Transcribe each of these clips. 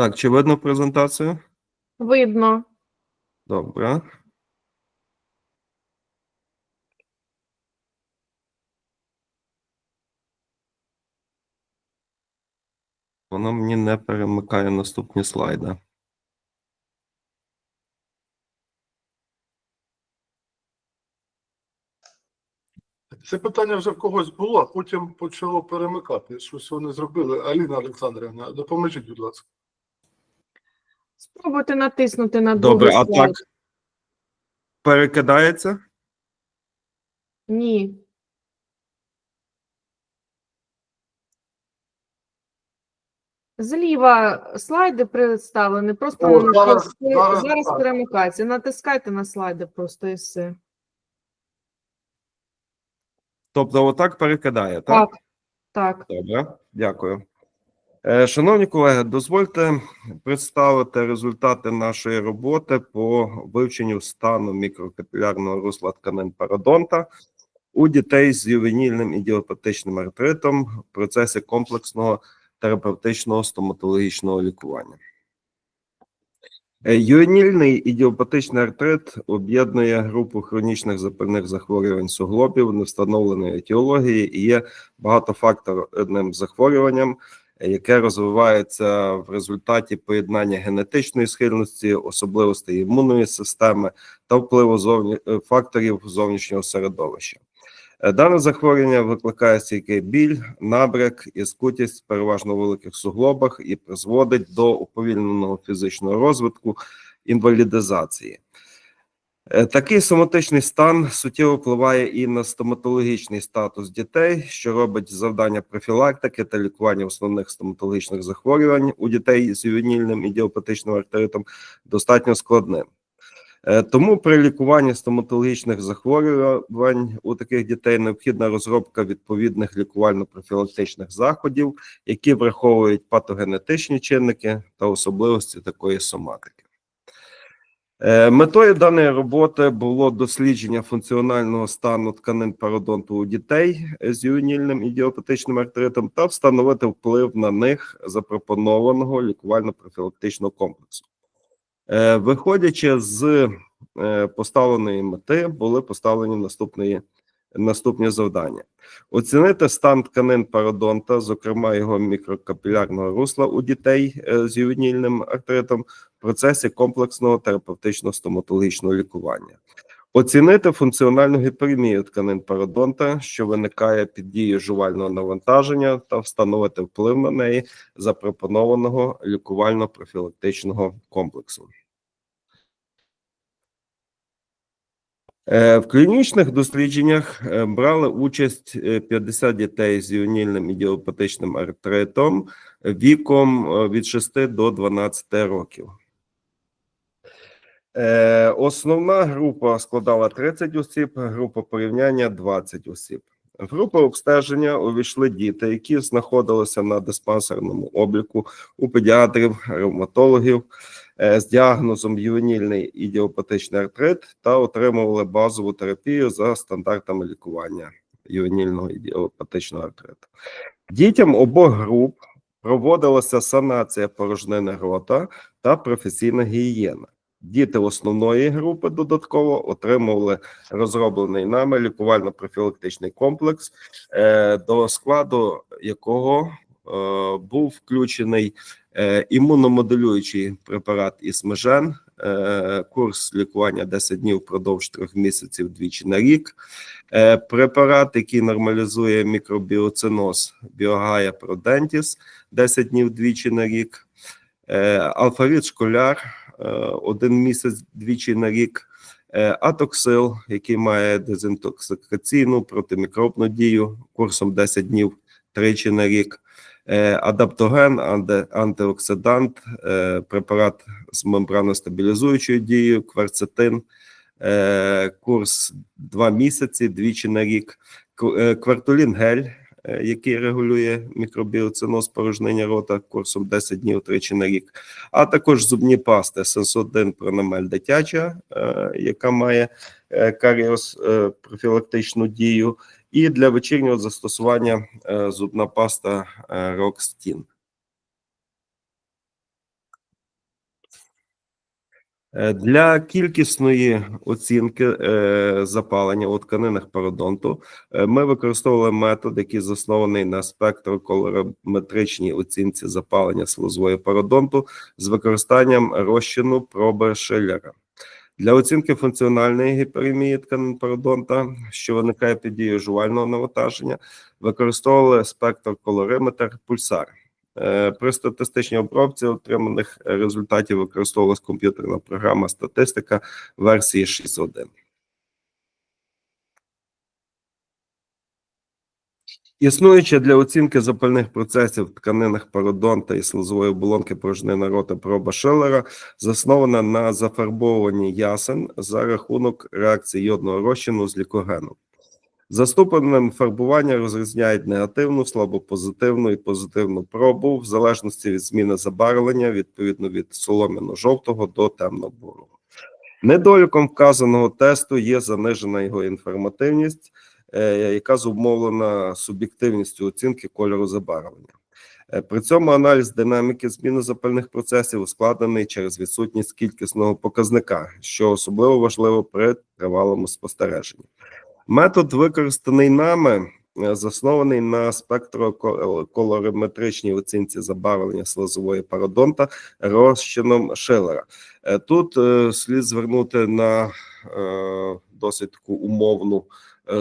Так, чи видно презентацію? Видно. Добре. Воно мені не перемикає наступні слайди. Це питання вже в когось було, а потім почало перемикати. Щось вони зробили. Аліна Олександрівна, допоможіть, будь ласка. Спробуйте натиснути на Добре, другий а так перекидається? Ні. Зліва слайди представлені, просто О, на- зараз- зараз, зараз зараз перемикається. Натискайте на слайди просто і все. Тобто, отак перекидає, так? Так, так. Добре, дякую. Е, Шановні колеги, дозвольте представити результати нашої роботи по вивченню стану мікрокапілярного русла тканин пародонта у дітей з ювенільним ідіопатичним артритом в процесі комплексного терапевтичного стоматологічного лікування. Е, Ювенільний ідіопатичний артрит об'єднує групу хронічних запальних захворювань суглобів невстановленої етіології і є багатофакторним захворюванням, яке розвивається в результаті поєднання генетичної схильності, особливостей імунної системи та впливу зовні... е, факторів зовнішнього середовища. Е, Дане захворювання викликає стійкий біль, набряк і скутість переважно в великих суглобах і призводить до уповільненого фізичного розвитку, інвалідизації. Е, Такий соматичний стан суттєво впливає і на стоматологічний статус дітей, що робить завдання профілактики та лікування основних стоматологічних захворювань у дітей з ювенільним ідіопатичним артритом достатньо складним. Е, Тому при лікуванні стоматологічних захворювань у таких дітей необхідна розробка відповідних лікувально-профілактичних заходів, які враховують патогенетичні чинники та особливості такої соматики. Е, Метою даної роботи було дослідження функціонального стану тканин пародонту у дітей з ювенільним ідіопатичним артритом та встановити вплив на них запропонованого лікувально-профілактичного комплексу. Е, Виходячи з е, поставленої мети, були поставлені наступні, наступні завдання: оцінити стан тканин пародонта, зокрема його мікрокапілярного русла у дітей е, з ювенільним артритом в процесі комплексного терапевтичного стоматологічного лікування. Оцінити функціональну гіперемію тканин пародонта, що виникає під дією жувального навантаження, та встановити вплив на неї запропонованого лікувально-профілактичного комплексу. В клінічних дослідженнях е, брали участь е, 50 дітей з ювенільним ідіопатичним артритом віком е, від 6 до 12 років. Е, Основна група складала 30 осіб, група порівняння 20 осіб. В групу обстеження увійшли діти, які знаходилися на диспансерному обліку у педіатрів, ревматологів е, з діагнозом ювенільний ідіопатичний артрит та отримували базову терапію за стандартами лікування ювенільного ідіопатичного артриту. Дітям обох груп проводилася санація порожнини рота та професійна гігієна. Діти основної групи додатково отримували розроблений нами лікувально-профілактичний комплекс, е, до складу якого е, був включений е, імуномоделюючий препарат Ісмежен, е, курс лікування 10 днів впродовж трьох місяців двічі на рік, е, препарат, який нормалізує мікробіоциноз Біогая Продентіс 10 днів двічі на рік, е, алфавіт школяр е, один місяць двічі на рік, е, атоксил, який має дезінтоксикаційну протимікробну дію курсом 10 днів тричі на рік, е, адаптоген, анде- антиоксидант, е, препарат з мембраностабілізуючою дією, кверцетин, е, курс 2 місяці двічі на рік, е, квартулін гель, е, який регулює мікробіоциноз порожнення рота курсом 10 днів тричі на рік, а також зубні пасти Сенсодин Пронамель дитяча, е, яка має е, каріос е, профілактичну дію, і для вечірнього застосування е, зубна паста е, Рокстін. Е, Для кількісної оцінки запалення у тканинах пародонту ми використовували метод, який заснований на спектроколориметричній оцінці запалення слизової пародонту з використанням розчину проби Шиллера. Для оцінки функціональної гіперемії тканепародонта, що виникає під дією жувального навантаження, використовували спектр колориметр пульсар. Е, При статистичній обробці отриманих результатів використовувалась комп'ютерна програма статистика версії 6.1. Існуюча для оцінки запальних процесів в тканинах пародонта і слизової оболонки порожнини рота проба Шеллера заснована на зафарбовуванні ясен за рахунок реакції йодного розчину з лікогеном. За ступенем фарбування розрізняють негативну, слабопозитивну і позитивну пробу в залежності від зміни забарвлення, відповідно від солом'яно-жовтого до темно-бурого. Недоліком вказаного тесту є занижена його інформативність, яка зумовлена суб'єктивністю оцінки кольору забарвлення. Е, При цьому аналіз динаміки зміни запальних процесів ускладнений через відсутність кількісного показника, що особливо важливо при тривалому спостереженні. Метод, використаний нами, е, заснований на спектроколориметричній оцінці забарвлення слизової пародонта розчином Шиллера. Е, Тут е, слід звернути на е, досить таку умовну е,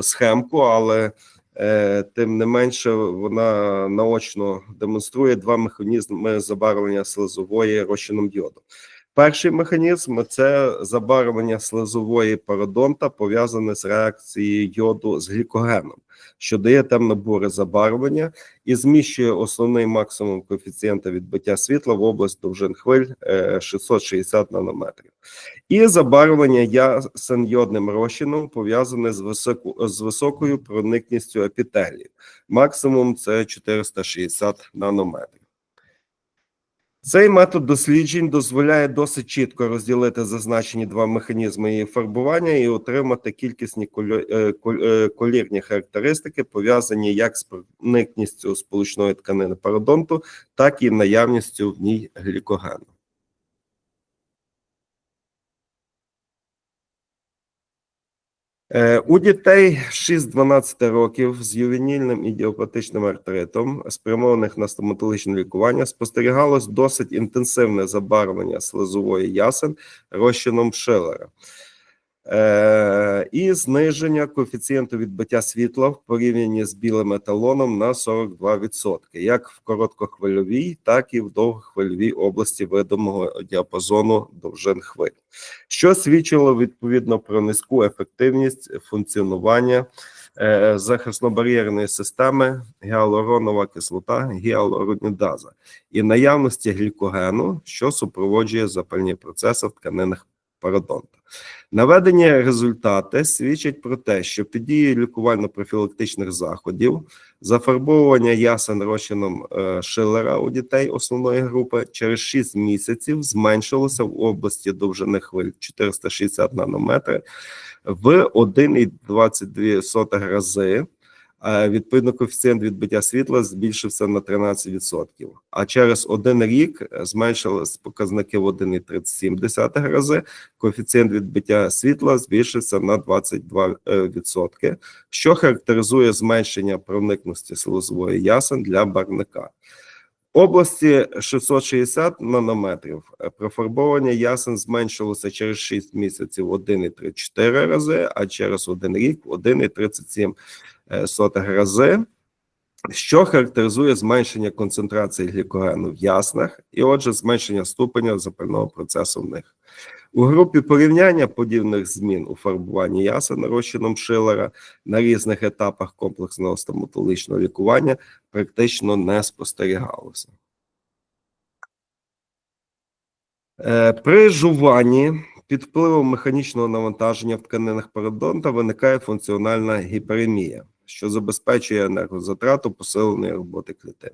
схемку, але е, тим не менше вона наочно демонструє два механізми забарвлення слизової розчином йоду. Перший механізм це забарвлення слизової пародонта, пов'язане з реакцією йоду з глікогеном, що дає темно-буре забарвлення і зміщує основний максимум коефіцієнта відбиття світла в область довжин хвиль е, 660 нанометрів. І забарвлення ясен йодним розчином пов'язане з, високу, з високою проникністю епітелію. Максимум це 460 нанометрів. Цей метод досліджень дозволяє досить чітко розділити зазначені два механізми її фарбування і отримати кількісні е, е, колірні характеристики, пов'язані як з проникністю сполучної тканини пародонту, так і наявністю в ній глікогену. У дітей 6-12 років з ювенільним ідіопатичним артритом, спрямованих на стоматологічне лікування, спостерігалось досить інтенсивне забарвлення слизової ясен розчином Шиллера е, і зниження коефіцієнту відбиття світла в порівнянні з білим еталоном на 42%, як в короткохвильовій, так і в довгохвильовій області видимого діапазону довжин хвиль що свідчило відповідно про низьку ефективність функціонування е, захисно-бар'єрної системи гіалуронова кислота гіалуронідаза і наявності глікогену, що супроводжує запальні процеси в тканинах пародонта. Наведені результати свідчать про те, що під дією лікувально-профілактичних заходів зафарбовування ясен розчином шилера Шиллера у дітей основної групи через 6 місяців зменшилося в області довжини хвиль 460 нанометри в 1,22 рази. Е, Відповідно, коефіцієнт відбиття світла збільшився на 13%. А через один рік е, зменшились показники в 1,37 рази. Коефіцієнт відбиття світла збільшився на 22%, що характеризує зменшення проникності слизової ясен для барника. Області 660 нанометрів профарбовання ясен зменшилося через 6 місяців в 1,34 рази, а через один рік в 1,37 е, рази, що характеризує зменшення концентрації глікогену в яснах і, отже, зменшення ступеня запального процесу в них. У групі порівняння подібних змін у фарбуванні ясен розчином Шилера на різних етапах комплексного стоматологічного лікування практично не спостерігалося. Е, При жуванні під впливом механічного навантаження в тканинах пародонта виникає функціональна гіперемія, що забезпечує енергозатрату посиленої роботи клітин.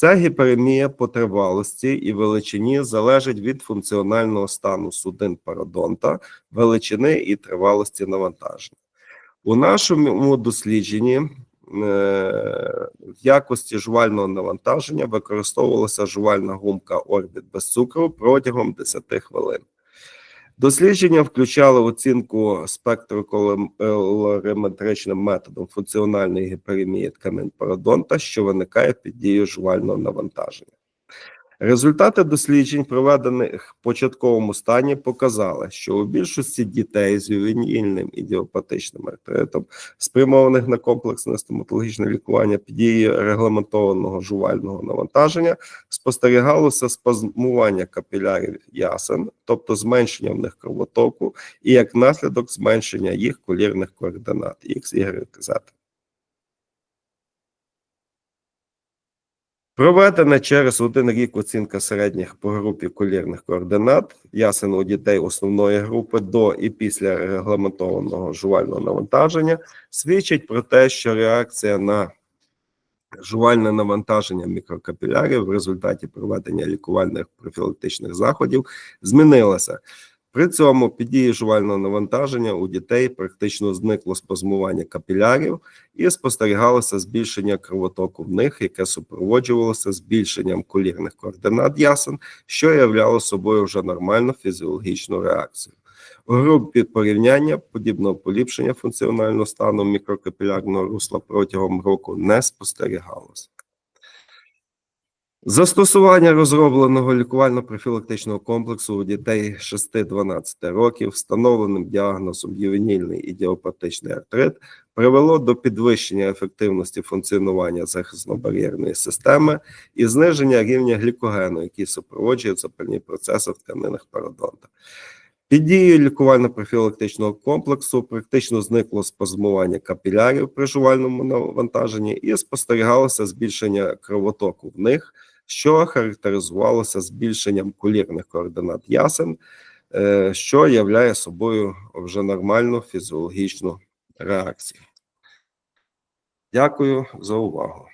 Ця гіперемія по тривалості і величині залежить від функціонального стану судин пародонта, величини і тривалості навантаження. У нашому дослідженні е, в якості жувального навантаження використовувалася жувальна гумка Орбіт без цукру протягом 10 хвилин. Дослідження включали оцінку спектроколориметричним методом функціональної гіперемії тканин пародонта, що виникає під дією жувального навантаження. Результати досліджень, проведених в початковому стані, показали, що у більшості дітей з ювенільним ідіопатичним артритом, спрямованих на комплексне стоматологічне лікування під дією регламентованого жувального навантаження, спостерігалося спазмування капілярів ясен, тобто зменшення в них кровотоку, і як наслідок зменшення їх колірних координат X, Y, Z. Проведена через один рік оцінка середніх по групі колірних координат ясен у дітей основної групи до і після регламентованого жувального навантаження свідчить про те, що реакція на жувальне навантаження мікрокапілярів в результаті проведення лікувальних профілактичних заходів змінилася. При цьому під дією жувального навантаження у дітей практично зникло спазмування капілярів і спостерігалося збільшення кровотоку в них, яке супроводжувалося збільшенням колірних координат ясен, що являло собою вже нормальну фізіологічну реакцію. У групі порівняння подібного поліпшення функціонального стану мікрокапілярного русла протягом року не спостерігалося. Застосування розробленого лікувально-профілактичного комплексу у дітей 6-12 років встановленим діагнозом ювенільний ідіопатичний артрит привело до підвищення ефективності функціонування захисно-бар'єрної системи і зниження рівня глікогену, який супроводжує запальні процеси в тканинах пародонта. Під дією лікувально-профілактичного комплексу практично зникло спазмування капілярів при жувальному навантаженні і спостерігалося збільшення кровотоку в них, що характеризувалося збільшенням колірних координат ясен, е, що являє собою вже нормальну фізіологічну реакцію. Дякую за увагу.